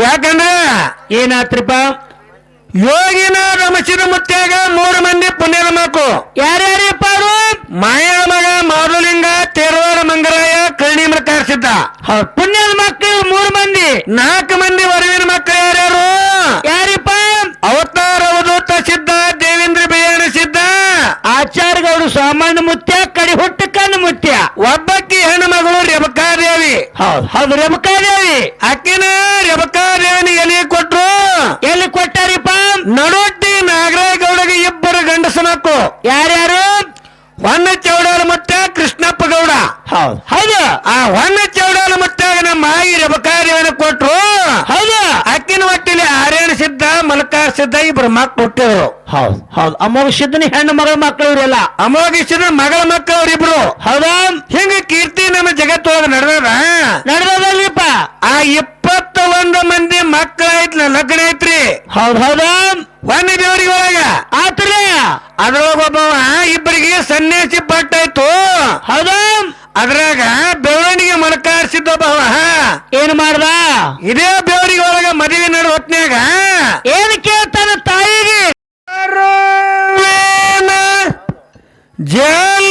ಯಾಕಂದ್ರ ಏನಾತ್ರಿಪ್ಪ? ಯೋಗಿನ ರಮಸಿದ ಮುತ್ಯಾಗ ಮೂರು ಮಂದಿ ಪುಣ್ಯದ ಮಾಕು ಯಾರ್ಯಾರಿಪ್ಪ ಅವರು? ಮಾಯನ ಮಗ ಮಾರುಲಿಂಗ ತೇರವಾರ ಮಂಗರಾಯ ಕರ್ಣಿ ಪ್ರಕಾಶಿದ್ದ ಹೌದ್ ಪುಣ್ಯದ ಮಕ್ಕಳು ಮೂರು ಮಂದಿ. ನಾಲ್ಕು ಮಂದಿ ವರವಿನ ಮಕ್ಕಳು ಯಾರ್ಯಾರು? ಯಾರಿಪ್ಪ? ಅವತಾರ ಅವಧೂತ ಸಿದ್ಧ ದೇವೇಂದ್ರ ಬಿಯಾಣ ಸಿದ್ಧ ಆಚಾರ್ಯ ಗೌಡು ಸಾಮಾನ್ಯ ಮುತ್ಯ ಕಡಿ ಹುಟ್ಟು ಕಣ್ಣು ಮುತ್ಯ. ಒಬ್ಬಕ್ಕಿ ಹೆಣ್ಣು ಮಗಳು ರೇವಕಾದೇವಿ ಹೌದು. ಹೌದು ರೇಮುಕಾದೇವಿ ಅಕ್ಕಿನ ರೇವಕಾದೇವಿನ ಎಲ್ಲಿ ಕೊಟ್ರು. ಎಲ್ಲಿ ಕೊಟ್ಟಾರಿಪ್ಪ? ನಡೋಟ್ಟಿ ನಾಗರಾಯಗೌಡಗೆ ಇಬ್ಬರು ಗಂಡಸನಕ್ಕು. ಯಾರ್ಯಾರು? ಹೊನ್ನ ಚೌಡಾಲ ಮತ್ತೆ ಕೃಷ್ಣಪ್ಪ ಗೌಡ ಹೌದು. ಹೌದು. ಆ ಹೊನ್ನ ಚೌಡಾಲ ಮತ್ತೆ ನಮ್ಮ ಮಾಯಿ ಕೊಟ್ರು ಹೌದು ಅಕ್ಕಿನ ಹೊಟ್ಟಿಲಿ ಆರ್ಯಣ ಮಲಕಾರ ಸಿದ್ಧ ಇಬ್ರು ಮಕ್ಳು ಹುಟ್ಟಿದ್ರು. ಹೌದು ಹೌದು. ಅಮೋಘ ಸಿದ್ಧನ ಹೆಣ್ಣು ಮಗಳ ಮಕ್ಕಳು ಇವರೆಲ್ಲ. ಅಮೋಘಿಸಿದ ಮಗಳ ಮಕ್ಕಳು ಅವರಿಬ್ರು ಹೌದಾ? ಹಿಂಗ ಕೀರ್ತಿ ನಮ್ಮ ಜಗತ್ತೊಳಗ ನಡೆದದ. ನಡೆದದಲ್ಲಿಪ್ಪ. ಆ ಇಪ್ಪತ್ತ ಒಂದು ಮಂದಿ ಐತ್ಲ ಲಗ್ನ ಐತ್ರಿ. ಹೌದ್ ಹೌದಾ? ಒಂದ್ ದೇವರಿಗೆ ಒಳಗ. ಆತ್ರ ಅದ್ರೊಳಗ ಒಬ್ಬವ ಇಬ್ಬರಿಗೆ ಸನ್ಯಾಸಿ ಪಟ್ಟಾಯ್ತು. ಹೌದಾ? ಅದ್ರಾಗ ಬೆವರಣಿಗೆ ಮೊಳಕಾಡ್ಸಿದ್ದ ಬಹಳ. ಏನ್ ಮಾಡ್ದ? ಇದೇ ಬೆವರಿಗೆ ಒಳಗ ಮದುವೆ ನಡು ಹೊತ್ನ್ಯಾಗ ಏನ್ ಕೇಳ್ತಾನ ತಾಯಿಗೆ? ಅರುವೇನ ಜಲಮಕ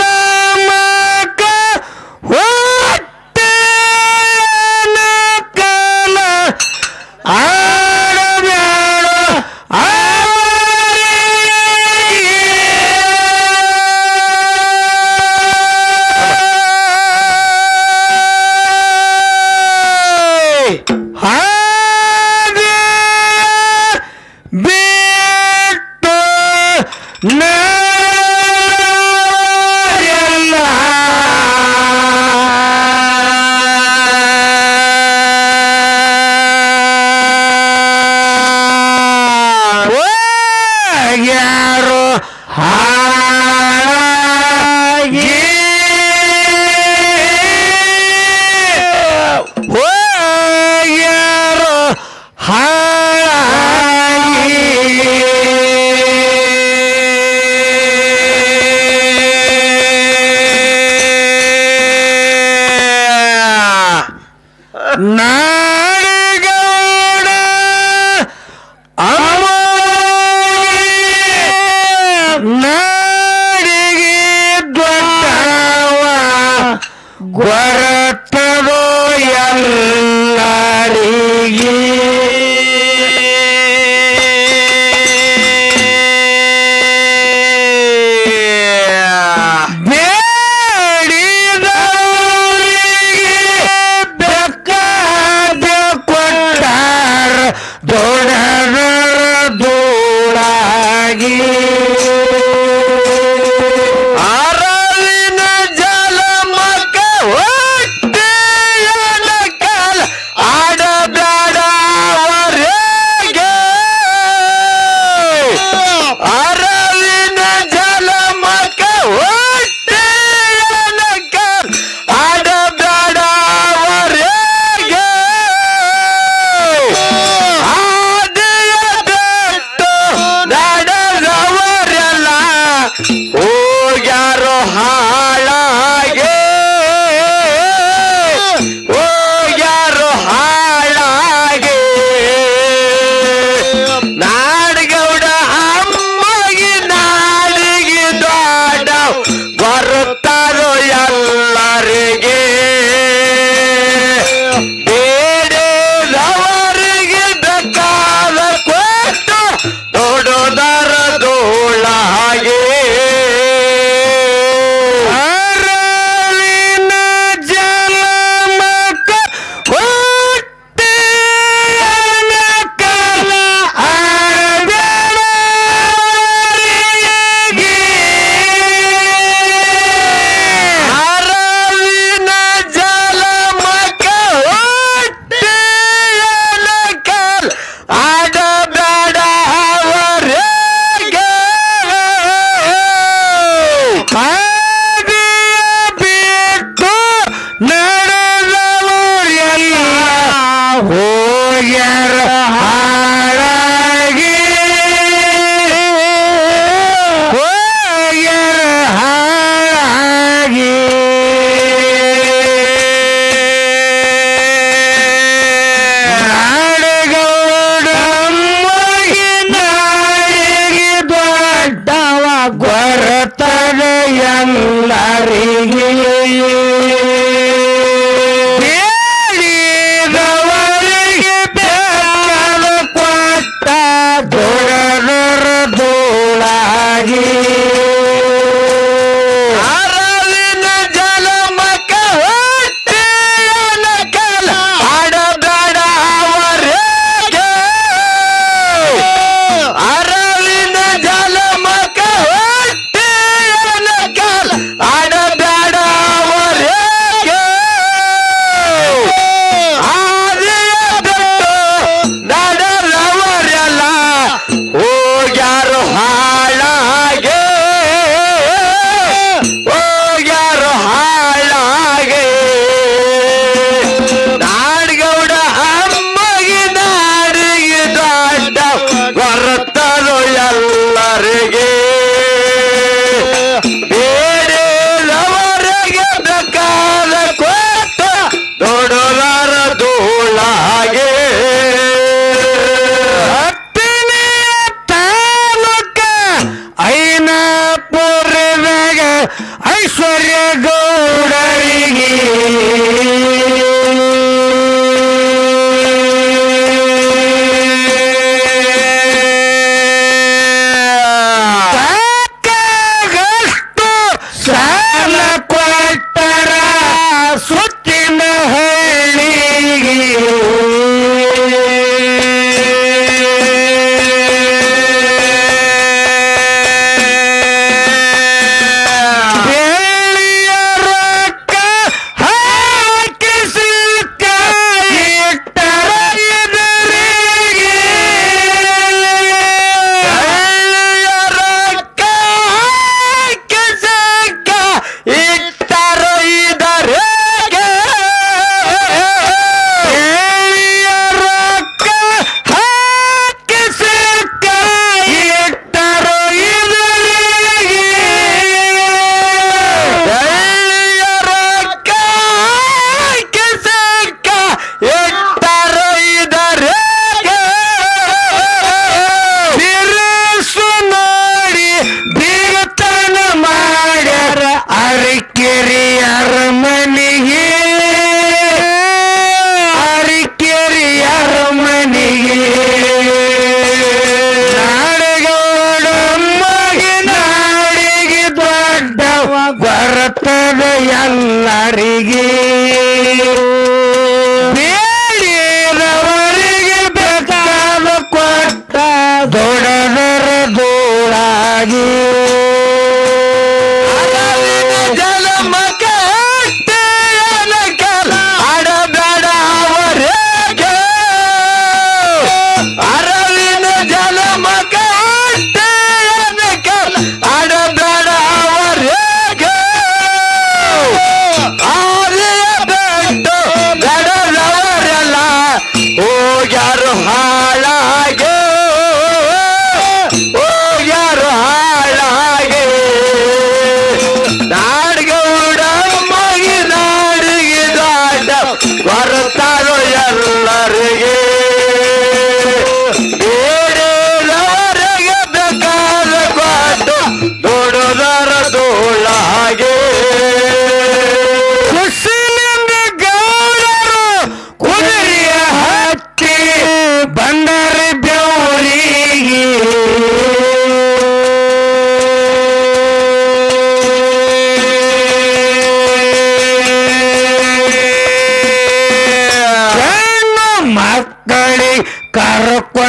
No.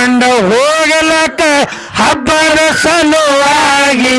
ಕರ್ಕೊಂಡು ಹೋಗಲಕ್ಕ ಹಬ್ಬದ ಸಲುವಾಗಿ.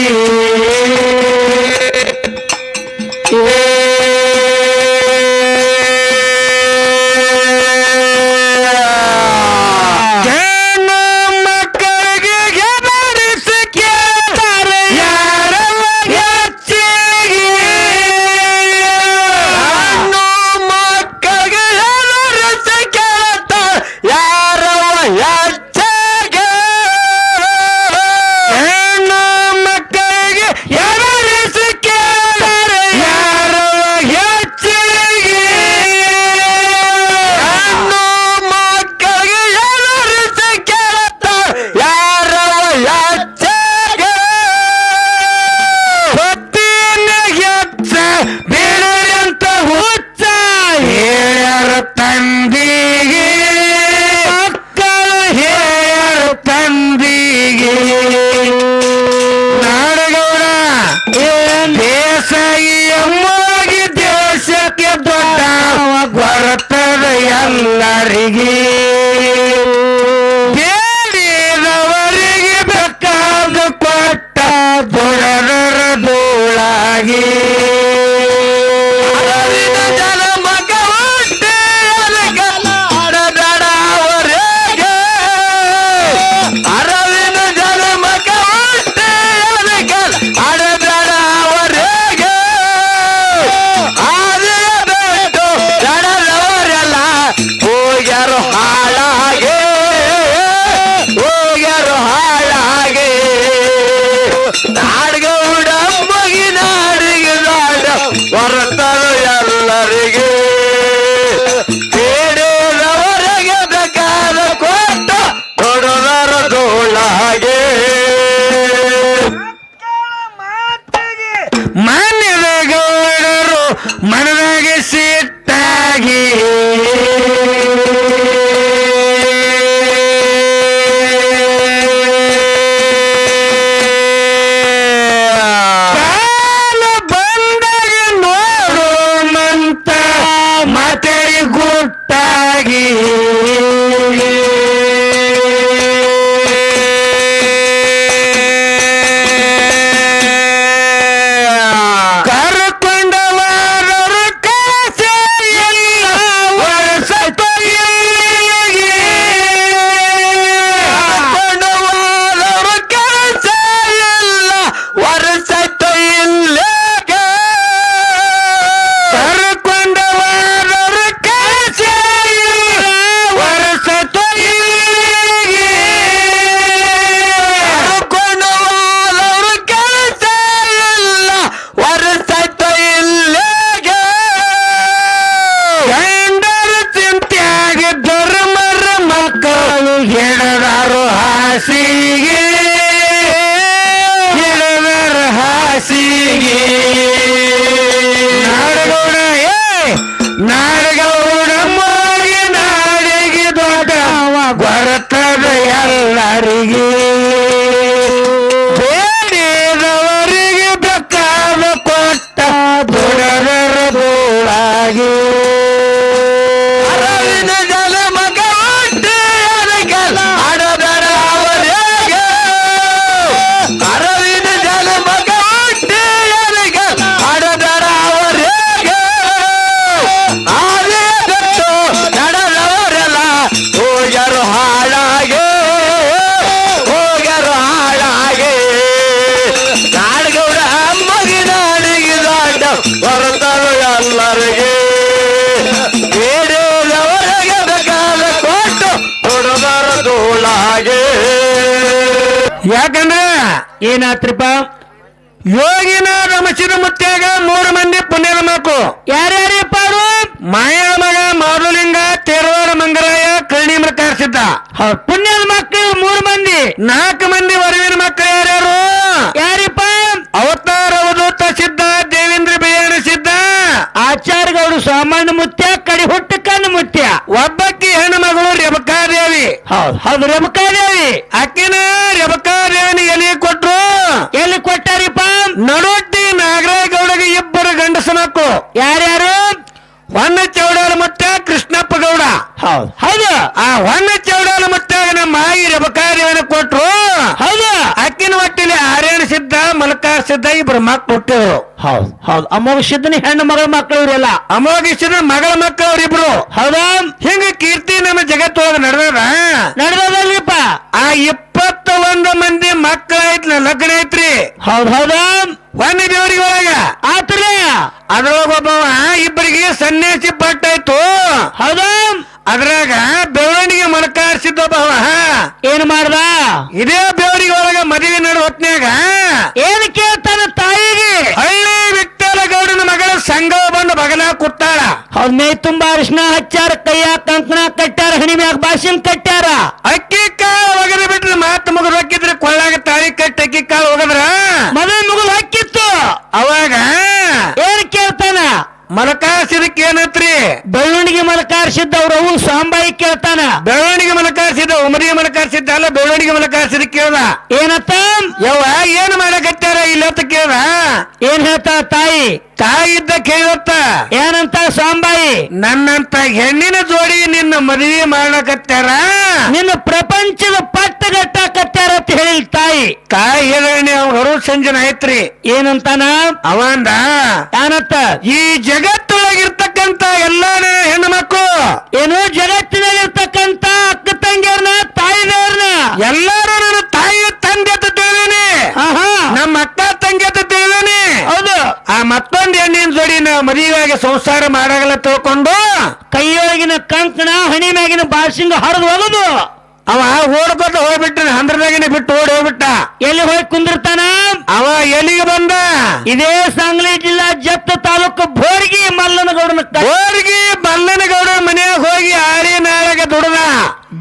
ಏನಾತ್ರಿಪ್ಪ? ಯೋಗಿನ ಮಸಿದ ಮುತ್ಯಾಗ ಮೂರು ಮಂದಿ ಪುಣ್ಯದ ಮಕ್ಕಳು. ಯಾರ್ಯಾರಪ್ಪ ಅವರು? ಮಾಯಾ ಮಗ ಮಾರುಲಿಂಗ ತೇರವಾರ ಮಂಗರಾಯ ಕರ್ಣಿ ಮೃಕಾರ್ಸಿದ್ದ ಹೌದ್ ಪುಣ್ಯದ ಮಕ್ಕಳು ಮೂರು ಮಂದಿ. ನಾಲ್ಕು ಮಂದಿ ವರವಿನ ಮಕ್ಕಳು ಯಾರ್ಯಾರು? ಯಾರಿಪ್ಪ? ಅವತಾರ ಅವಧೂತ ಸಿದ್ಧ ದೇವೇಂದ್ರ ಬಿಯಾಣ ಸಿದ್ಧ ಆಚಾರ್ಯ ಗೌಡು ಸಾಮಾನ್ಯ ಮುತ್ಯ ಕಡಿ ಹುಟ್ಟು ಕಣ್ಣು ಮುತ್ಯ. ರೇವಕಾದೇವಿ ಹೌದ್. ಹೌದು ರೇಮುಕಾದೇವಿ ಅಕ್ಕಿನ ರೇವಕಾದೇವಿನ ಎಲ್ಲಿ ಕೊಟ್ರು. ಎಲ್ಲಿ ಕೊಟ್ಟಾರಿಪ್ಪ? ನಡೋಟ್ಟಿ ನಾಗರಾಯಗೌಡಗೆ ಇಬ್ಬರು ಗಂಡಸನಕ್ಕು. ಯಾರ್ಯಾರು? ಹೊನ್ನ ಚೌಡಾಲ ಮತ್ತೆ ಕೃಷ್ಣಪ್ಪ ಗೌಡ ಹೌದು. ಹೌದು. ಆ ಹೊನ್ನ ಚೌಡಾಲ ಮತ್ತೆ ನಮ್ಮ ಮಾಯಿ ರೇವಕಾದೇವಿನ ಕೊಟ್ರು. ಹೌದು. ಅಕ್ಕಿನ ಹೊಟ್ಟಿಲಿ ಆರ್ಯಣ ಸಿದ್ಧ ಇಬ್ರು ಮಕ್ಳು ಹುಟ್ಟಿದ್ರು. ಹೌದು ಹೌದು. ಅಮೋಘ ಸಿದ್ಧನ ಹೆಣ್ಣು ಮಗಳ ಮಕ್ಕಳು ಇವರೆಲ್ಲ ಅಮೋಘಿಸಿದ ಮಗಳ ಮಕ್ಕಳು ಅವ್ರಿಬ್ರು ಹೌದಾ? ಹಿಂಗ ಕೀರ್ತಿ ನಮ್ಮ ಜಗತ್ತೊಳಗ ನಡೆದದ. ನಡೆದಲ್ಲಿಪ್ಪ ಆ ಇಪ್ಪತ್ತ ಒಂದು ಮಂದಿ ಮಕ್ಕಳ ಐತ್ಲ ಲಗ್ನ ಐತ್ರಿ ಹೌದ್ ಹೌದಾ? ಒಂದ್ ದೇವ್ರಿಗೆ ಒಳಗ. ಆತ್ರ ಅದ್ರೊಳಗ ಒಬ್ಬವ ಇಬ್ಬರಿಗೆ ಸನ್ಯಾಸಿ ಪಟ್ಟಾಯ್ತು. ಹೌದಾ? ಅದ್ರಾಗ ಬೆಳವಣಿಗೆ ಮೊಳಕಾರಿಸಿದ್ದ ಒಬ್ಬವ. ಏನ್ ಮಾಡ್ದ? ಇದೇ ಬೆವರಿಗೆ ಒಳಗ ಮದುವೆ ನಡು ಹೊತ್ನ್ಯಾಗ ಏನ್ ಕೇಳ್ತಾನ ತಾಯಿಗೆ ಹಳ್ಳಿ ವಿಠ್ಠಲ ಗೌಡನ ಮಗಳ ಸಂಘ ಬಂದು ಬಗಲ ಕೂತಾಳ ಹೌದ್ ಮೈ ತುಂಬಾ ಅರಿಶಿನ ಹಚ್ಚಾರ ಕೈಯ ಕಂಕಣ ಕಟ್ಟಾರ ಹಣಿ ಮ್ಯಾಗ ಬಾಸಿನ್ ಕಟ್ಟಾರ ಅಕ್ಕಿ ಕಾಳು ಒಗದ ಬಿಟ್ರೆ ಮಾತು ಮುಗಿದು ಹಾಕಿದ್ರೆ ಕೊಳ್ಳಾಗ ತಾಳಿ ಕಟ್ಟಿ ಅಕ್ಕಿ ಕಾಳು ಒಗದ್ರ ಮದುವೆ ಮುಗಿದು ಹಾಕಿತ್ತು ಅವಾಗ ಏನ್ ಕೇಳ್ತಾನ ಮಲಕಾಸಿದಕ್ಕೆ ಏನತ್ರಿ ಬೆಳ್ಳುಂಡಿಗೆ ಮಲಕಾರಿಸಿದ್ದ ಅವ್ರ ಅವು ಸಾಂಬಾಯಿ ಕೇಳ್ತಾನ ಬೆಳವಣಿಗೆ ಮಲಕಾರಿಸಿದ ಉಮರಿಗೆ ಮಲಕಾರಿಸಿದ್ದ ಅಲ್ಲ ಬೆಳವಣಿಗೆ ಮಲಕಾರಿಸಿದ ಕೇಳ್ದ ಏನತ್ತ ಯವ್ವ ಏನ್ ಮಾಡಕತ್ತಾರ ಇಲ್ಲತ್ತ ಕೇಳ ಏನ್ ಹೇಳ್ತಾ ತಾಯಿ? ತಾಯಿ ಇದ್ದ ಕೇಳತ್ತ ಏನಂತ ಸಾಂಬಾಯಿ ನನ್ನಂತ ಹೆಣ್ಣಿನ ಜೋಡಿ ನಿನ್ನ ಮದುವೆ ಮಾಡಕತ್ತಾರ ನಿನ್ನ ಪ್ರಪಂಚದ ಪಟ್ಟಗಟ್ಟಾಕತ್ಯಾರ ಅಂತ ಹೇಳಿ ತಾಯಿ. ತಾಯಿ ಹೇಳಿ ಅವ್ರ ಹೊರ ಸಂಜನ ಐತ್ರಿ ಏನಂತಾನ? ಅವಂದ ಏನಂತ ಈ ಜಗತ್ತೊಳಗಿರ್ತಕ್ಕಂತ ಎಲ್ಲಾನ ಹೆಣ್ಣು ಮಕ್ಕಳು ಏನು ಜಗತ್ತಿನಲ್ಲಿರ್ತಕ್ಕಂತ ಅಕ್ಕ ತಂಗಿಯರ್ನ ತಾಯಿದವ್ರನ್ನ? ಎಲ್ಲಾರು ನನ್ನ ತಾಯಿ ತಂದೆ ಅಂತ ತಿಳಿದೀನಿ ಆಹಾ ನಮ್ಮ ಅಕ್ಕ ತಂಗಿ ಅಂತ ತಿಳಿದೀನಿ ಹೌದು ಆ ಮತ್ತೊಂದು ಹೆಣ್ಣಿನ ಜೋಡಿ ನಾ ಮದುವೆಯಾಗಿ ಸಂಸಾರ ಮಾಡಾಗಲ್ಲ ತಿಳ್ಕೊಂಡು ಕೈಯೊಳಗಿನ ಕಂಕಣ ಹಣಿ ಮ್ಯಾಗಿನ ಬಾಸಿಂಗ್ ಹರಿದು ಹೋಗುದು ಅವ ಓಡ್ಕೊತ ಹೋಗ್ಬಿಟ್ಟ ಹಂದ್ರದಾಗಿನ ಬಿಟ್ಟು ಓಡಿ ಹೋಗ್ಬಿಟ್ಟ. ಎಲ್ಲಿ ಹೋಗಿ ಕುಂದಿರ್ತಾನ? ಅವ ಎಲ್ಲಿಗೆ ಬಂದ? ಇದೇ ಸಾಂಗ್ಲಿ ಜಿಲ್ಲಾ ಜಪ್ತ ತಾಲೂಕು ಬೋರ್ಗಿ ಮಲ್ಲನಗೌಡನ ಬೋರ್ಗಿ ಮಲ್ಲನಗೌಡ ಬಲ್ಲನಗೌಡ ಮನೆಯಾಗ ಹೋಗಿ ಆರಿ ನಾಳೆಗೆ ದುಡದ.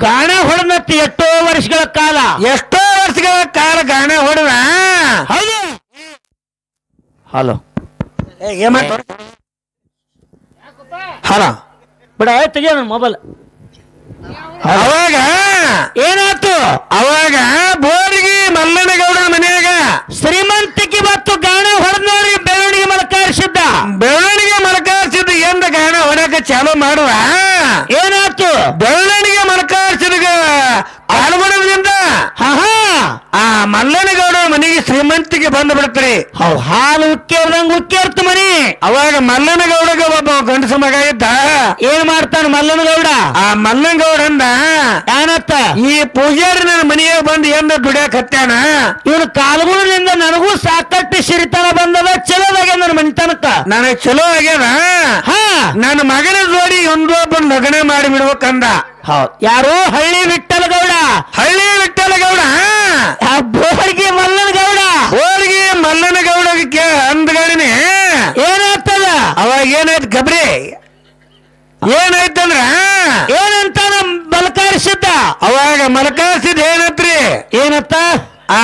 ಗಾಣ ಹೊಡೆದತ್ತಿ ಎಷ್ಟೋ ವರ್ಷಗಳ ಕಾಲ. ಎಷ್ಟೋ ವರ್ಷಗಳ ಕಾಲ ಗಾಣ ಹೊಡೆದ. ಹೌದು. ಹಲೋ. ಹಲೋ ಬಿಡ ತೆಗಿಯ ನನ್ನ ಮೊಬೈಲ್. ಅವಾಗ? ಏನಾಯ್ತು? ಅವಾಗ ಬೋರಿಗೆ ಮಲ್ಲನಗೌಡನ ಮನೆಯಾಗ ಶ್ರೀಮಂತಿಕೆ ಮತ್ತು ಗಾಣ ಹೊಡೆದವ್ರಿ ಬೆಳವಣಿಗೆ ಮಲಕಾರಿಸಿದ್ದ. ಬೆಳ್ಳಣಿಗೆ ಮಲಕಾರಿಸಿದ ಎಂದ ಗಾಣ ಹೊಡಕ ಚಾಲು ಮಾಡುವ? ಏನಾಯ್ತು? ಬೆಳ್ಳಣಿಗೆ ಮಲಕಾರಿಸಿದ ಹಾ ಹಾ. ಆ ಮಲ್ಲನಗೌಡ ಮನೆಗೆ ಶ್ರೀಮಂತಿಗೆ ಬಂದು ಬಿಡ್ತಾರೆ. ಹೌ ಹಾಲು ಉಕ್ಕೇರ್ದಂಗ ಉಕ್ಕೇರ್ತು ಮನಿ. ಅವಾಗ ಮಲ್ಲನಗೌಡಗ ಒಬ್ಬ ಗಂಡಸ ಮಗ ಇದ್ದ. ಏನ್ ಮಾಡ್ತಾನ ಮಲ್ಲನಗೌಡ? ಆ ಮಲ್ಲನಗೌಡ ಅಂದ ಏನತ್ತ ಈ ಪೂಜಾರಿ ನನ್ನ ಮನೆಗೆ ಬಂದು ಎಂದ ದುಡಿಯಾಕ ಹತ್ಯಾನ ಇವನು ಕಾಲ್ಗುಣದಿಂದ ನನಗೂ ಸಾಕಷ್ಟು ಸಿರಿತನ ಬಂದದ ಚಲೋದಾಗ ನನ್ನ ಮನಿತನಕ್ಕ. ನನಗ್ ಚಲೋ ಆಗ್ಯದ? ಹಾ. ನನ್ನ ಮಗನ ಜೋಡಿ ಒಂದೊಬ್ಬ ಲಗ್ನ ಮಾಡಿ ಬಿಡ್ಬೇಕಂದ ಹೌದ್. ಯಾರು ಹಳ್ಳಿ ವಿಠ್ಠಲಗೌಡ ಹಳ್ಳಿ ವಿಠ್ಠಲಗೌಡ ಆ ಬೋರ್ಗಿ ಮಲ್ಲನಗೌಡ ಹೋಳಿಗೆ ಮಲ್ಲನಗೌಡ ಅಂದ್ಗಳಿನಿ ಏನಾಗ್ತದ ಅವಾಗ ಏನಾಯ್ತು ಗಬ್ರಿ ಏನಾಯ್ತಂದ್ರ ಏನಂತಾನ ಬಲಕಾರಿಸಿದ್ದ ಅವಾಗ ಮಲಕಾಸಿದ್ ಏನತ್ರಿ ಏನತ್ತ ಆ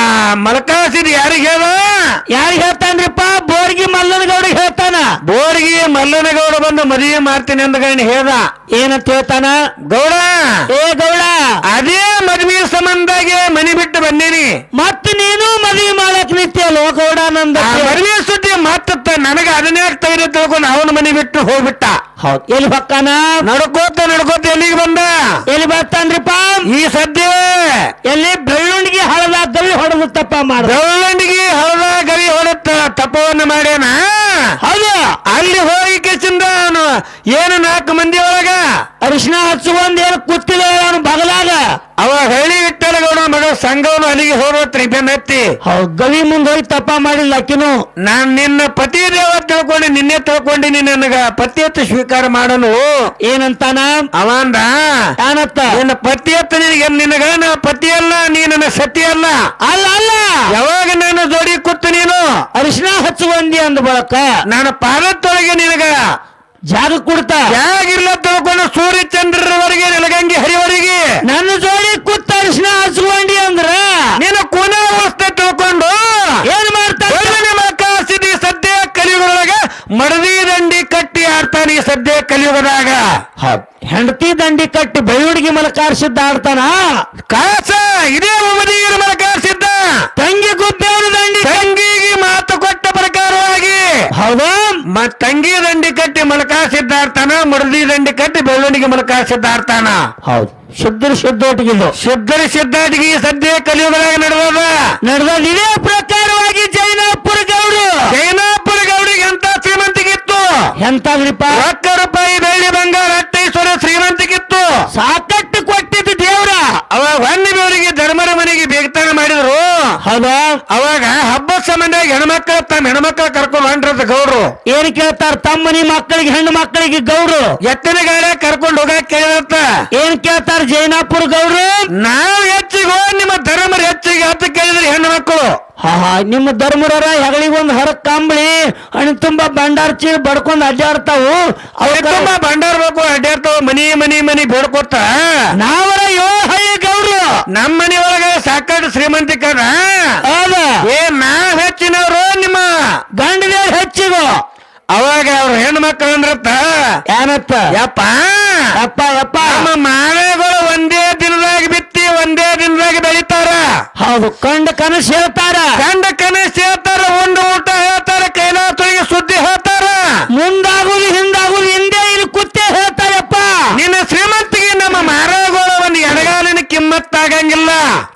ಮಲಕಾಸಿದ್ ಯಾರಿಗೆ ಹೇಳ ಯಾರಿಗ್ ಹೇಳ್ತಾನ್ರಿಪ್ಪ ಬೋರ್ಗಿ ಮಲ್ಲನಗೌಡಿಗೆ ಹೇಳ್ತಾನ ಬೋರ್ಗಿ ಮಲ್ಲನಗೌಡ ಬಂದು ಮದುವೆ ಮಾಡ್ತೀನಿ ಹೇಳ್ದ ಏನಂತ ಹೇಳ್ತಾನ? ಗೌಡ! ಏ ಗೌಡ! ಅದೇ ಮದ್ವಿ ಸಂಬಂಧಾಗೆ ಮನಿ ಬಿಟ್ಟು ಬಂದೀನಿ. ಮತ್ ನೀನು ಮದ್ವಿ ಮಾಡಕ್ ಲೋ ಗೌಡ ನಂದ? ಆ ಮದ್ವೆ ಸುದ್ದಿ ಮತ್ತ ನನಗ ಅದನ್ನೇ ತೆಗೆದು ತಿಳ್ಕೊಂಡು ಅವನ ಮನಿ ಬಿಟ್ಟು ಹೋಗ್ಬಿಟ್ಟ. ಹೌದ್. ಎಲ್ಲಿ ಬಕ್ಕಾನ ನಡ್ಕೋತ ನಡ್ಕೋತ ಎಲ್ಲಿಗೆ ಬಂದ? ಎಲ್ಲಿ ಬರ್ತಾನ್ರಿಪ್ಪ ಈ ಸದ್ಯ. ಎಲ್ಲಿ ಬೆಳ್ಳುಂಡಿಗೆ ಹಳದ ಗವಿ ಹೊಡೆದು ತಪ್ಪ ಮಾಡ. ಬೆಳ್ಳಂಡಿಗೆ ಹಳದ ಗವಿ ಹೊಡೆತ ತಪವನ್ನು ಮಾಡ್ಯಾನ ಹೌದು ಅಲ್ಲಿ ಹೋಗಿ ಕೆಸಿಂದ ಅವನು ಏನು ನಾಲ್ಕು ಮಂದಿ ಒಳಗ? ಅರಿಶಿನ ಹಚ್ಚುವಂದ ಏನು ಕೂತಿಲ್ಲ ಅವನು ಬಗಲಾಗ. ಅವ ಹೇಳಿ ಇಟ್ಟಲಗೌಡ ಮಗ ಸಂಘವನು ಅಲ್ಲಿಗೆ ಹೋಗ್ರಿ ಬೆನ್ನತ್ತಿ ಗವಿ ಮುಂದೆ ಹೋಗಿ ತಪ್ಪ ಮಾಡಿಲ್ಲ ಲಕ್ಕಿನು ನಾನ್ ನಿನ್ನ ಪತಿ ದೇವ ತಿಳ್ಕೊಂಡು ನಿನ್ನೆ ತಿಳ್ಕೊಂಡಿನಿ ನನಗ. ಪತಿಯತ್ತ ಸ್ವೀಕಾರ ಮಾಡಲು. ಏನಂತಾನ? ಅವಂದ? ಏನತ್ತ ನಿನ್ನ ಪತಿಯತ್ತ ನಿನಗೆ ನಿನಗ? ನಾ ಪತಿ ಅಲ್ಲ ನೀ ನನ್ನ ಸತಿ ಅಲ್ಲ. ಅಲ್ಲ ಅಲ್ಲ. ಯಾವಾಗ ನಾನು ಜೋಡಿ ಕೂತು ನೀನು? ಅರಿಶಿನ ಹಚ್ಚುವಂದಿ ಅಂದ ಬಳಕ. ನನ್ನ ಪಾದತ್ತೊಳಗೆ ನಿನಗ. ಜಾಗ ಕೊಡ್ತ. ಯಾಗಿರ್ಲ ತಿಳ್ಕೊಂಡು ಸೂರ್ಯ ಚಂದ್ರರವರೆಗೆ ನಿಲಗಂಗಿ ಹರಿವರೆಗೆ? ನನ್ನ ಜೋಡಿ ಕೂತ ಅರಿಶಿನ ಹಚ್ಕೊಂಡಿ ಅಂದ್ರ? ನೀನು ಕೊನೆ ಅವಸ್ಥೆ ತಿಳ್ಕೊಂಡು ಏನ್ ಮಾಡ್ತಾರೆ ಸದ್ಯ ಕಲಿಯುಗದೊಳಗ ಮಡದಿ ದಂಡಿ ಕಟ್ಟಿ ಆಡ್ತಾನೆ ಈ ಸದ್ಯ ಕಲಿಯುಗದಾಗ. ಹೆಂಡತಿ ದಂಡಿ ಕಟ್ಟಿ ಬೆಳ್ಳುಡಿಗೆ ಮಲಕಾರಿಸಿದ್ದ ಆಡ್ತಾನ? ಕಾಸ ಇದೇ ಮದಿಯರ ಮಲಕಾರಿಸಿದ್ದ. ತಂಗಿ ಗುಬ್ಬೇರು ದಂಡಿ ತಂಗಿಗೆ ಮಾತು ಕೊಟ್ಟ ಪ್ರಕಾರವಾಗಿ. ಹೌದಾ? ಮ ತಂಗಿ ದಂಡಿ ಕಟ್ಟಿ ಮಲಕಾಸಿದ್ದಾಡ್ತಾನ ಮುರದಿ ದಂಡಿ ಕಟ್ಟಿ ಬೆಳವಣಿಗೆ ಮಲಕಾಸಿದ್ದಾಡ್ತಾನ ಹೌದು. ಶುದ್ಧರು ಶುದ್ಧ ಶುದ್ಧರು ಈ ಸದ್ಯ ಕಲಿಯುಗದಾಗ ನಡೆದದ. ನಡೆದ ಇದೇ ಪ್ರಕಾರವಾಗಿ ಜೈನಾಪುರ ಗೌಡು. ಜೈನಾಪುರ ಗೌಡಿಗೆ ಎಂತ ಶ್ರೀಮಂತಿಗಿತ್ತು? ಎಂತ ಲಕ್ಷ ರೂಪಾಯಿ ಬೆಳ್ಳಿ ಬಂಗಾರ ಅಟ್ಟೈಶ್ವರ ಶ್ರೀಮಂತಿಗಿತ್ತು. ಸಾಕಟ್ಟು ಕೊಟ್ಟಿದ್ದು ದೇವ್ರ. ಅವ ಧರ್ಮರ ಮನೆಗೆ ಬೇಗತನ ಮಾಡಿದ್ರು. ಹೌದಾ? ಅವಾಗ ಹಬ್ಬದ ಸಂಬಂಧ ಹೆಣ್ಮಕ್ಳು ತಮ್ಮ ಹೆಣ್ಮಕ್ಳ ಕರ್ಕೊಂಡು ಹೊಂಟ್ರಂತ ಗೌಡ್ರು. ಏನ್ ಕೇಳ್ತಾರ ತಮ್ಮನಿ ಮಕ್ಕಳಿಗೆ ಹೆಣ್ಣು ಮಕ್ಕಳಿಗೆ ಗೌಡ್ರು? ಎತ್ತಿನ ಗಾಡಿ ಕರ್ಕೊಂಡು ಹೋಗಕ್ ಕೇಳಿದತ್ತ ಏನ್ ಕೇಳ್ತಾರ ಜೈನಾಪುರ ಗೌಡ್ರು? ನಾವ್ ಹೆಚ್ಚಿಗೆ ನಿಮ್ಮ ಧರ್ಮರ ಹೆಚ್ಚಿಗೆ ಅಂತ ಕೇಳಿದ್ರಿ ಹೆಣ್ಣು ಮಕ್ಕಳು. ಹಾ ನಿಮ್ಮ ಧರ್ಮರ ಹೆಗಳಿಗೆ ಒಂದು ಹೊರ ಕಂಬಳಿ ಹಣ್ಣು ತುಂಬಾ ಭಂಡಾರ ಚೀಲ ಬಡ್ಕೊಂಡ್ ಅಡ್ಡಾಡ್ತಾವು. ಅವ್ರ ತುಂಬಾ ಭಂಡಾರ ಬೇಕು ಅಡ್ಡಾಡ್ತಾವ ಮನಿ ಮನಿ ಮನಿ ಬೇಡ್ಕೊತ ನಾವರ ಯೋ ಹಳ್ಳಿ ಗೌಡ್ರು. ನಮ್ಮ ಮನಿ ಒಳಗ ಶ್ರೀಮಂತಿಕದ ಏ ನಾವ್ ಹೆಚ್ಚಿನವ್ರು ನಿಮ್ಮ ಗಂಡದೇವ್ರ ಹೆಚ್ಚಿಗು. ಅವಾಗ ಅವ್ರ ಹೆಣ್ಮಕ್ಳು ಅಂದ್ರತ್ತ ಏನತ್ತ ಯಪ್ಪ ಅಪ್ಪ ಯಪ್ಪ. ನಮ್ಮ ಮಾಳೆಗಳು ಒಂದೇ ದಿನದಾಗ ಬಿತ್ತಿ ಒಂದೇ ದಿನದಾಗ ಬೆಳಿತಾರ. ಹೌದು ಕಂಡ ಕನಸು ಹೇಳ್ತಾರ. ಕಂಡ ಕನಸು ಹೇಳ್ತಾರ ಉಂಡು ಊಟ ಹೇಳ್ತಾರ ಕೈಲಾಸರಿಗೆ ಸುದ್ದಿ ಹೇಳ್ತಾರ ಮುಂದಾಗುದು ಹಿಂದಾಗುದು ಹಿಂದೆ ಇಲ್ಲಿ ಕುತ್ತೆ ಹೇಳ್ತಾರಪ್ಪ ನಿನ್ನ ಶ್ರೀಮಂತಿಗೆ ನಮ್ಮ ಮಾರಗಳು ಒಂದು ಎಡಗಾಲಿನ ಕಿಮ್ಮತ್ತಾಗಂಗಿಲ್ಲ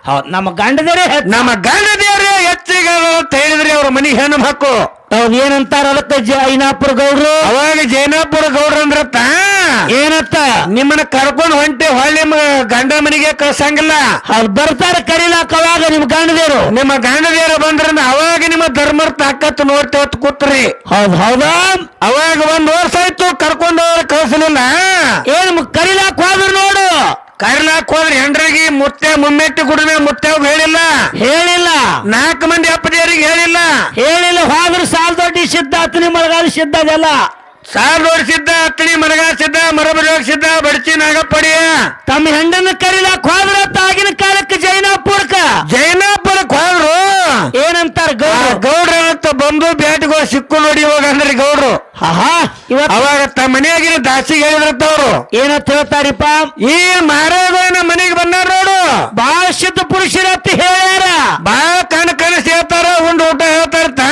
ಹೌದು ನಮ್ಮ ಗಂಡದೇರೇ ನಮ್ಮ ಗಂಡ ದೇವ್ರೆ ಹೆಚ್ಚಿಗೆ ಅಂತ ಹೇಳಿದ್ರಿ ಅವ್ರ ಮನಿ ಹೆಣ್ಣು ಮಕ್ಕಳು ಹೌದು ಏನಂತಾರ ಅದಕ್ಕೆ ಜೈನಾಪುರ ಗೌಡ್ರು? ಅವಾಗ ಜೈನಾಪುರ ಗೌಡ್ರು ಅಂದ್ರತ್ತ ಏನತ್ತ? ನಿಮ್ಮನ್ನ ಕರ್ಕೊಂಡು ಹೊಂಟಿ ಹೊಳ್ಳಿ ನಿಮ್ಮ ಗಂಡ ಮನೆಗೆ ಕಳ್ಸಂಗಿಲ್ಲ. ಅವ್ರು ಬರ್ತಾರೆ ಕರೀಲಾಕ ಅವಾಗ ನಿಮ್ ಗಂಡದೇರು ನಿಮ್ಮ ಗಂಡದೇರು ಬಂದ್ರ ಅವಾಗ ನಿಮ್ಮ ಧರ್ಮರ ತಾಕತ್ತು ನೋಡ್ತೇವೆ ಅಂತ ಕೂತ್ರಿ. ಹೌದು ಹೌದಾ? ಅವಾಗ ಒಂದ್ ವರ್ಷ ಆಯ್ತು ಕರ್ಕೊಂಡು ಕಳ್ಸಲಿಲ್ಲ. ಏನ್ ಕರೀಲಾಕ ಹೋದ್ರು ನೋಡು. ಕರ್ಲಾಕ್ ಹೋದ್ರೆ ಹೆಂಡ್ರಿಗೆ ಮುತ್ತೆ ಮುಮ್ಮೆಟ್ಟಿ ಕುಡಿಮೆ ಮುತ್ತೆ ಹೇಳಿಲ್ಲ. ಹೇಳಿಲ್ಲ. ನಾಲ್ಕು ಮಂದಿ ಅಪ್ಪದೇರಿಗೆ ಹೇಳಿಲ್ಲ. ಹೇಳಿಲ್ಲ ಹೋದ್ರೆ ಸಾಲ್ ದೊಡ್ಡಿ ಸಿದ್ಧ ಹತ್ತನಿ ಮಳಗಾಲ ಸಿದ್ಧ ಅದೆಲ್ಲ. ದೊಡ್ಡ ಸಿದ್ಧ ಹತ್ತನಿ ಮಳಗಾಲ ಸಿದ್ಧ ಮರಬರೋಗ ಸಿದ್ಧ ಬಡಚಿ ನಾಗಪ್ಪಡಿಯ. ತಮ್ಮ ಹೆಂಡನ ಕರೀಲಾಕ ಹೋದ್ರ ತಾಗಿನ ಕಾಲಕ್ಕೆ ಜೈನಾಪುರಕ್ಕ. ಜೈನಾಪುರಕ್ ಹೋದ್ರು. ಏನಂತಾರ ಗೌಡ್ರ? ಗೌಡ್ರು ಅಂತ ಬಂದು ಬೇಟೆಗಳು ಸಿಕ್ಕು ನೋಡಿ ಹೋಗ್ರಿ ಅಂದ್ರಿ ಗೌಡ್ರು. ಆಹಾ ಅವಾಗ ತಮ್ಮ ಮನೆಯಾಗಿನ ದಾಸಿಗೆ ಹೇಳಿದ್ರತ್ತ ಅವರು ಏನಂತ ಹೇಳ್ತಾರಿಪ್ಪ? ಈ ಮಾರಾಯಗಳ ಮನೆಗೆ ಬಂದಾರ ನೋಡು. ಬಾಳ ಸಿದ್ಧ ಪುರುಷರತ್ತಿ ಹೇಳ್ಯಾರ. ಬಾ ಕಣ್ ಕನಸು ಹೇಳ್ತಾರ ಉಂಡು ಊಟ ಹೇಳ್ತಾರ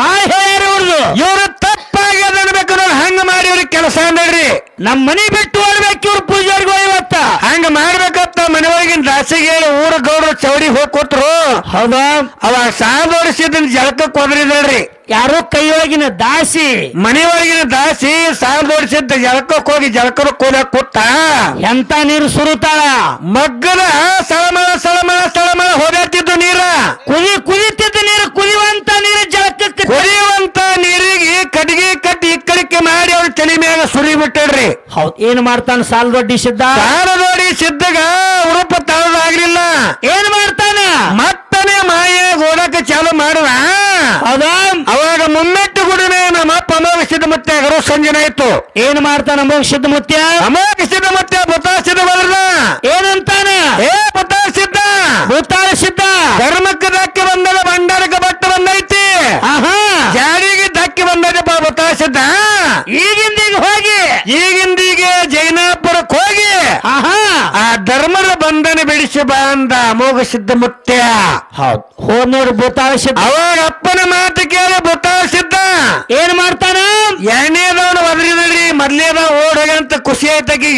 ಬಾಳ ಹೇಳ್ಯಾರ ಇವ್ರದು. ಇವ್ರು ತಪ್ಪಾಗಿ ಅದನ್ನ ನೋಡಿ ಹಂಗ ಮಾಡಿ ಇವ್ರಿಗೆ ಕೆಲಸ ನೋಡ್ರಿ ನಮ್ ಮನಿ ಬಿಟ್ಟು ಓಡ್ಬೇಕು ಇವ್ರು ಪೂಜಾರಿಗಳು ಇವತ್ತ ಹಂಗ ಮಾಡ್ಬೇಕಂತ ಮನೆಯೊಳಗಿನ ದಾಸಿಗೆ ಹೇಳಿ ಊರ ಗೌಡ್ರು ಚೌಡಿ ಹೋಗಿ ಕೊಟ್ರು. ಹೌದಾ? ಅವ ಸಾಲದೋಡಿಸಿದ್ದನ್ ಜಳಕ ಹೋದ್ರಿದ್ರಿ ಯಾರೋ ಕೈಯೊಳಗಿನ ದಾಸಿ? ಮನೆಯೊಳಗಿನ ದಾಸಿ ಸಾಲದೋಡಿಸಿದ್ದ ಜಳಕಕ್ಕೆ ಹೋಗಿ ಜಳಕದ ಕೂಲ ಕೊಟ್ಟ. ಎಂತ ನೀರು ಸುರುತಾಳ? ಮಗ್ಗದ ಸಳಮಳ ಸಳಮಳ ಸಳಮಳ ಹೋದಾಡ್ತಿದ್ದು ನೀರ. ಕುದಿ ಕುದಿತಿದ್ದ ನೀರು ಕುದಿಯುವಂತ ನೀರು ಜಳಕಕ್ಕೆ ಕುದಿಯುವಂತ ನೀರಿಗೆ ಕಟ್ಟಿಗೆ ಕಟ್ಟಿ ಇಕ್ಕಡಿಕೆ ಮಾಡಿ ಅವ್ರ ತಲೆ ಮ್ಯಾಗ ಸುರಿ ಬಿಟ್ಟಡ್ರಿ ಹೌದ್ ಏನ್ ಮಾಡ್ತಾನ ಸಾಲದೊಡ್ಡಿ ಸಿದ್ಧ? ಸಾಲದೊಡ್ಡಿ ಸಿದ್ದಗ ಉರುಪ ಆಗ್ಲಿಲ್ಲ. ಏನ್ ಮಾಡ್ತಾನ? ಮತ್ತನೇ ಮಾಯೆ ಓಡಕ್ಕೆ ಚಾಲು ಮಾಡಿದ ಅವಾಗ ಮುಮ್ಮೆಟ್ಟು ಕೂಡನೆ ನಮ್ಮ ಅಪ್ಪ ಅಮೋಘ ಸಿದ್ಧಮುತ್ಯ ಗುರು ಸಂಜನ ಆಯ್ತು. ಏನ್ ಮಾಡ್ತಾನ ಅಮೋಘ ಸಿದ್ಧಮುತ್ಯ ಅಮೋಘ ಸಿದ್ಧಮತ್ಯ ಭೂತ ಸಿದ್ಧ ಏನಂತಾನ? ಏ ಭೂತ ಸಿದ್ಧ ಭೂತ ಸಿದ್ಧ ಧರ್ಮಕ್ಕೆ ಧಕ್ಕೆ ಬಂದದ ಭಂಡಾರಕ್ಕೆ ಬಟ್ಟ ಬಂದೈತಿ. ಜಾರಿಗೆ ಧಕ್ಕೆ ಬಂದದಪ್ಪ ಭೂತ ಸಿದ್ಧ ಈಗಿಂದ ಈಗ ಹೋಗಿ. ಈಗಿಂದ ವರ್ಷ ಬಂದ ಅಮೋಘ ಸಿದ್ಧ ಮುತ್ಯ ಹೌದು. ಹೋದ್ ನೋಡಿ ಭೂತಾಳ ಸಿದ್ಧ. ಅವಾಗ ಅಪ್ಪನ ಮಾತು ಕೇಳಿ ಭೂತಾಳಿಸಿದ್ದ ಸಿದ್ಧ. ಏನ್ ಮಾಡ್ತಾನ? ಎರಡನೇದವನು ಒದರಿದ್ರಿ ಮೊದ್ಲೇದ ಓಡ್ ಅಂತ ಖುಷಿ ಗಿಗಿ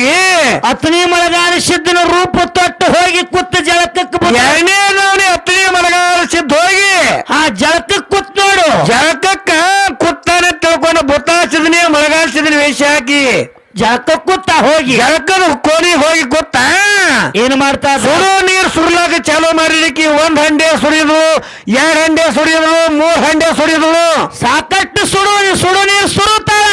ಅತನಿ ಮಳಗಾಲ ಸಿದ್ಧನ ರೂಪ ತೊಟ್ಟು ಹೋಗಿ ಕುತ್ತ ಜಳಕಕ್ಕೆ ಎಣ್ಣೆದವನಿ ಎರಡನೇದವನು ಅತನಿ ಮಲಗಾಲ ಸಿದ್ಧ ಹೋಗಿ. ಆ ಜಳಕಕ್ಕೆ ಕುತ್ ನೋಡು. ಜಳಕಕ್ಕ ಕುತ್ತಾನೆ ತಿಳ್ಕೊಂಡು ಭೂತಾಳಿಸಿದ್ನೇ ಸಿದ್ಧನೇ ಸಿದ್ಧನ ವೇಷ ಹಾಕಿ. ಜಳಕ ಕುತ್ತ ಹೋಗಿ. ಜಳಕದ ಕೋಣಿ ಹೋಗಿ ಏನ್ ಮಾಡ್ತಾ ಸುಡು ನೀರು ಸುರ್ಲಾಕ ಚಾಲೂ ಮಾಡಿದಕ್ಕೆ ಒಂದ್ ಹಂಡೆ ಸುರಿದು ಎರಡ್ ಹಂಡೆ ಸುರಿದ್ರು ಮೂರ್ ಹಂಡೆ ಸುರಿದ್ರು ಸಾಕಷ್ಟು ಸುಡು ಸುಡು ನೀರು ಸುಡುತ್ತಾಳ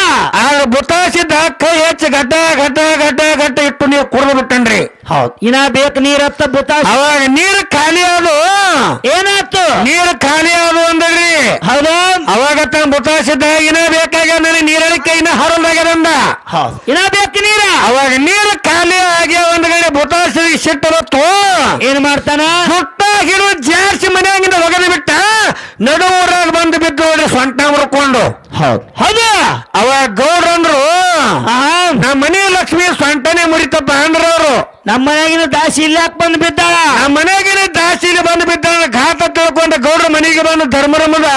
ಆಗ ಬುತ್ತಾಸಿದ್ದ ಕೈ ಹೆಚ್ಚು ಗಡ್ಡ ಗಡ್ಡ ಗಡ್ಡ ಗಡ್ಡ ಇಟ್ಟು ನೀವು ಕುಡಿದು ಬಿಟ್ಟನ್ರಿ. ಹೌದು. ಇನ್ನ ಬೇಕು ನೀರತ್ತ ಭೂತಾಳ ಅವಾಗ ನೀರು ಖಾಲಿ ಅದು ಏನಾಯ್ತು? ನೀರು ಖಾಲಿ ಅದು ಅಂದ್ರಿ. ಹೌದಾ? ಅವಾಗ ತನ್ನ ಬುತ್ತಾಸಿದ್ದ ಇನ್ನ ಬೇಕಾಗ ನನಗೆ ನೀರಳಿಕೆ ಇನ್ನ ಹರಲ್ದಾಗ್ಯದಂದ ಹೌದು. ಇನ್ನ ಬೇಕು ನೀರ? ಅವಾಗ ನೀರು ಖಾಲಿ ಆಗಿ ಒಂದ್ ಕಡೆ ಬುಟಾಸಿ ಸಿಟ್ಟು ಬತ್ತು. ಏನ್ ಮಾಡ್ತಾನ? ಸುಟ್ಟ ಜಾರ್ಸಿ ಜಾಸ್ತಿ ಮನೆಯಾಗಿಂದ ಒಗದು ಬಿಟ್ಟ ನಡು ಊರಾಗ ಬಂದು ಬಿದ್ದು ನೋಡಿ ಸೊಂಟ ಮುರ್ಕೊಂಡು ಹೌದು. ಹೌದಾ? ಅವಾಗ ಗೌಡ್ರಂದ್ರು ನಮ್ಮ ಮನೆ ಲಕ್ಷ್ಮಿ ಸೊಂಟನೆ ಮುರಿತಪ್ಪ ಅಂದ್ರ ಅವರು ನಮ್ಮ ಮನೆಗಿನ ದಾಸಿ ಇಲ್ಲಿ ಯಾಕೆ ಬಂದು ಬಿದ್ದಾಳ? ನಮ್ಮ ಮನೆಗಿನ ಇಲ್ಲಿ ಬಂದು ಬಿದ್ದಾಳ ಘಾತ ತಿಳ್ಕೊಂಡ ಗೌಡ್ರ ಮನೆಗೆ ಬಂದು ಧರ್ಮರಮದ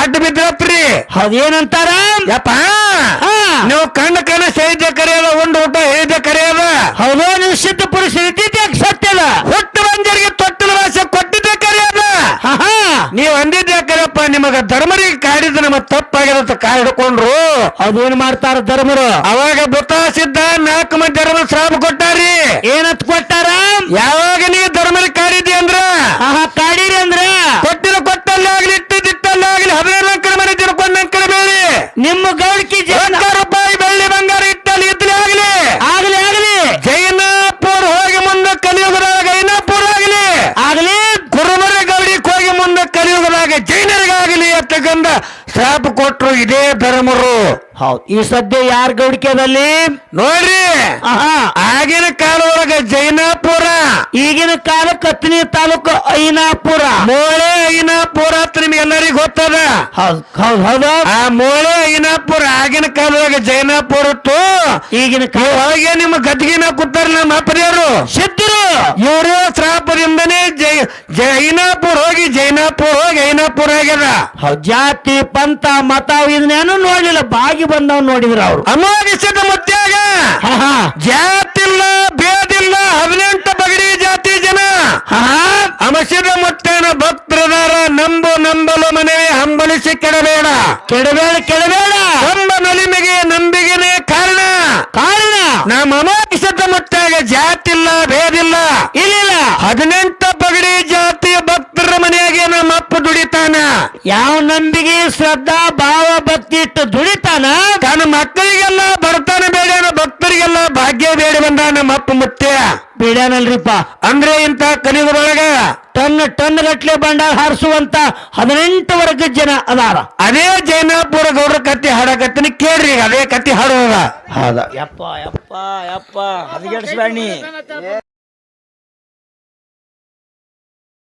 ಅಡ್ಡ ಬಿದ್ದತ್ರಿ ಅದೇನಂತಾರ? ಯಪ್ಪ. ನೀವು ಕಣ್ಣ ಕಣ್ಣ ಸೈದ್ಯ ಕರೆಯದ ಉಂಡು ಊಟ ಹೇಳಿದ್ದೆ ಕರೆಯದ ಹೌದೋ ನೀವು ಸಿದ್ಧ ಪುರುಷ ಸತ್ಯದ? ಹುಟ್ಟು ಬಂಜರಿಗೆ ತೊಟ್ಟಿನ ಭಾಷೆ ಕೊಟ್ಟಿದ್ದೆ ಕರೆಯದ ನೀವು ಅಂದಿದ್ದೆ ಕರೆಯಪ್ಪ ನಿಮಗ ಧರ್ಮರಿಗೆ ಕಾಡಿದ ನಮ್ಮ ತಪ್ಪಾಗಿರತ್ತ ಕಾಡಿಕೊಂಡ್ರು ಅದೇನ್ ಮಾಡ್ತಾರ ಧರ್ಮರು? ಅವಾಗ ಬುತ್ತಾಸಿದ್ದ ನಾಲ್ಕು ಮಂದಿ ಧರ್ಮ ಶ್ರಾಪ ಕೊಟ್ಟಾರಿ. ಏನತ್ ಕೊಟ್ಟಾರ? ಯಾವಾಗ ನೀ ಧರ್ಮರಿಗೆ ಕಾಡಿದಿ ಅಂದ್ರ? ಆಹಾ ಕಾಡಿರಿ ಅಂದ್ರ? ಕೊಟ್ಟಿನ ಕೊಟ್ಟಲ್ಲಾಗ್ಲಿ ಇಟ್ಟಿದ್ದಿಟ್ಟಲ್ಲಾಗ್ಲಿ ಹದಿನೈದು ಕಡೆ ಮನೆ ತಿರ್ಕೊಂಡ್ ಕಡೆ ಬೇಡಿ. ನಿಮ್ಮ ಗೌಡಿಕೆ ಜನ ಲಕ್ಷ ರೂಪಾಯಿ ಬೆಳ್ಳಿ ಬಂಗಾರ ಇಟ್ಟಲ್ಲಿ ಇದ್ಲಿ ಆಗ್ಲಿ ಆಗ್ಲಿ ಆಗ್ಲಿ ಜೈನಾಪುರ್ ಹೋಗಿ ಮುಂದೆ ಕಲಿಯುಗದಾಗ ಐನಾಪುರ ಆಗ್ಲಿ ಆಗ್ಲಿ ಕುರುಬರ ಗೌಡಿಗೆ ಹೋಗಿ ಮುಂದೆ ಕಲಿಯುಗದಾಗ ಜೈನರಿಗಾಗಲಿ ಅಂತಕ್ಕಂಥ ಶಾಪ ಕೊಟ್ರು ಇದೇ ಧರ್ಮರು ಹೌದು. ಈ ಸದ್ಯ ಯಾರ ಗೌಡಿಕೆದಲ್ಲಿ? ನೋಡ್ರಿ ಆಹಾ. ಆಗಿನ ಕಾಲದೊಳಗ ಜೈನಾಪುರ ಈಗಿನ ಕಾಲ ಕತ್ನಿ ತಾಲೂಕು ಐನಾಪುರ. ಮೋಳೆ ಐನಾಪುರ ಅಂತ ನಿಮ್ಗೆಲ್ಲರಿಗೂ ಗೊತ್ತದ? ಹೌದ್ ಆ ಮೋಳೆ ಐನಾಪುರ ಆಗಿನ ಕಾಲದೊಳಗ ಜೈನಾಪುರ ಇತ್ತು. ಈಗಿನ ಕಾಲ ಒಳಗೆ ನಿಮ್ಮ ಗದ್ಗಿನ ಕೂತಾರ ನಮ್ಮ ಅಪ್ಪದೇವರು ಸಿದ್ಧರು! ಇವರು ಶ್ರಾಪದಿಂದನೇ ಜೈ ಜೈನಾಪುರ ಹೋಗಿ ಜೈನಾಪುರ ಹೋಗಿ ಐನಾಪುರ ಆಗ್ಯದ. ಜಾತಿ ಪಂಥ ಮತ ಇದನ್ನೇನು ನೋಡ್ಲಿಲ್ಲ. ಬಾಗಿ ಬಂದವ್ ನೋಡಿದ್ರ ಅವ್ರು. ಮುತ್ಯಾಗ ಆಹಾ ಜಾತಿಲ್ಲ ಬೇದಿಲ್ಲ ಹದಿನೆಂಟು ಬಗಡಿ ಜಾತಿ ಜನ. ಅಮಸಿದ ಮುತ್ತೇನ ಭಕ್ತರದಾರ ನಂಬು ನಂಬಲು ಮನೆಗೆ ಹಂಬಲಿಸಿ ಕೆಡಬೇಡ. ಕೆಡಬೇಡ. ಬಿಡ್ಯಾನಲ್ರಿಪ್ಪ ಅಂದ್ರೆ ಇಂಥ ಕಲಿಯುಗದೊಳಗ ಟನ್ ಟನ್ ಗಟ್ಲೆ ಬಂಡಾರ ಹಾರಿಸುವಂತ ಹದಿನೆಂಟು ವರ್ಗ ಜನ ಅದಾರ. ಅದೇ ಜೈನಾಪುರ ಗೌಡ್ರ ಕತ್ತಿ ಹಾಡಕತ್ತಿನ ಕೇಳ್ರಿ ಈಗ ಅದೇ ಕತ್ತಿ ಹಾಡೋದ. ಹೌದಾ. ಯಪ್ಪ ಯಪ್ಪ ಯಪ್ಪ. ಹದಗೆಡ್ಸ್ಬೇಡಿ.